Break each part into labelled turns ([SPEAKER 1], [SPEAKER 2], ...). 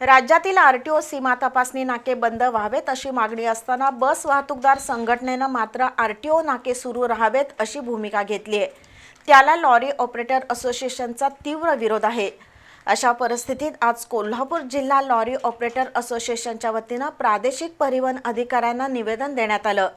[SPEAKER 1] राज्यातील आरटीओ सीमा तपासणी नाके बंद व्हावेत अशी मागणी असताना बस वाहतूकदार संघटनेनं मात्र आरटीओ नाके सुरू राहावेत अशी भूमिका घेतली आहे. त्याला लॉरी ऑपरेटर असोसिएशनचा तीव्र विरोध आहे. अशा परिस्थितीत आज कोल्हापूर जिल्हा लॉरी ऑपरेटर असोसिएशनच्या वतीनं प्रादेशिक परिवहन अधिकाऱ्यांना निवेदन देण्यात आलं.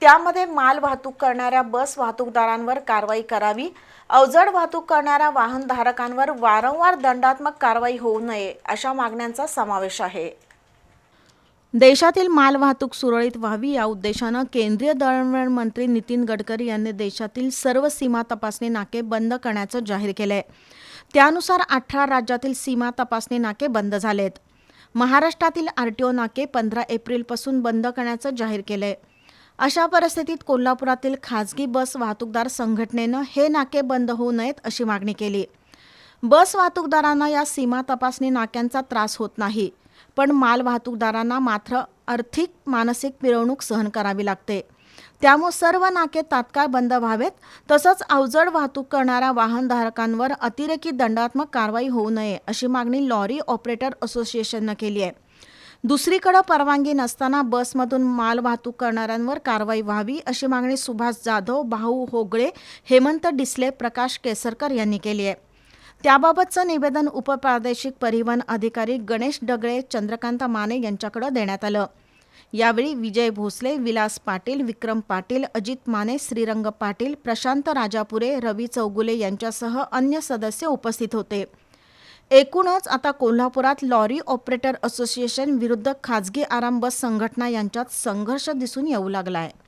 [SPEAKER 1] त्यामध्ये माल वाहतूक करणाऱ्या बस वाहतूकदारांवर कारवाई करावी अवजड वाहतूक करणाऱ्या वाहनधारकांवर वारंवार दंडात्मक कारवाई होऊ नये अशा मागण्यांचा समावेश आहे. देशातील मालवाहतूक सुरळीत व्हावी या उद्देशानं केंद्रीय दळणवळण मंत्री नितीन गडकरी यांनी देशातील सर्व सीमा तपासणी नाके बंद करण्याचं जाहीर केलंय. त्यानुसार अठरा राज्यातील सीमा तपासणी नाके बंद झालेत. महाराष्ट्रातील आरटीओ नाके पंधरा एप्रिलपासून बंद करण्याचं जाहीर केलंय. अशा परिस्थितीत कोल्हापुरातील खाजगी बस वाहतूकदार संघटनेनं हे नाके बंद होऊ नयेत अशी मागणी केली. बस वाहतूकदारांना या सीमा तपासणी नाक्यांचा त्रास होत नाही पण माल वाहतूकदारांना मात्र आर्थिक मानसिक पिळवणूक सहन करावी लागते. त्यामुळे सर्व नाके तात्काळ बंद व्हावेत तसंच अवजड वाहतूक करणाऱ्या वाहनधारकांवर अतिरेकी दंडात्मक कारवाई होऊ नये अशी मागणी लॉरी ऑपरेटर असोसिएशननं केली आहे. दुसरीकडे परवानगी नसताना बसमधून माल वाहतूक करणाऱ्यांवर कारवाई व्हावी अशी मागणी सुभाष जाधव भाऊ होगळे हेमंत डिसले प्रकाश केसरकर यांनी केली आहे. त्याबाबतचं निवेदन उपप्रादेशिक परिवहन अधिकारी गणेश डगळे चंद्रकांत माने यांच्याकडे देण्यात आलं. यावेळी विजय भोसले विलास पाटील विक्रम पाटील अजित माने श्रीरंग पाटील प्रशांत राजापुरे रवी चौगुले यांच्यासह अन्य सदस्य उपस्थित होते. एकूणच आता कोल्हापुरात लॉरी ऑपरेटर असोसिएशन विरुद्ध खाजगी आराम बस संघटना यांच्यात संघर्ष दिसून येऊ लागला आहे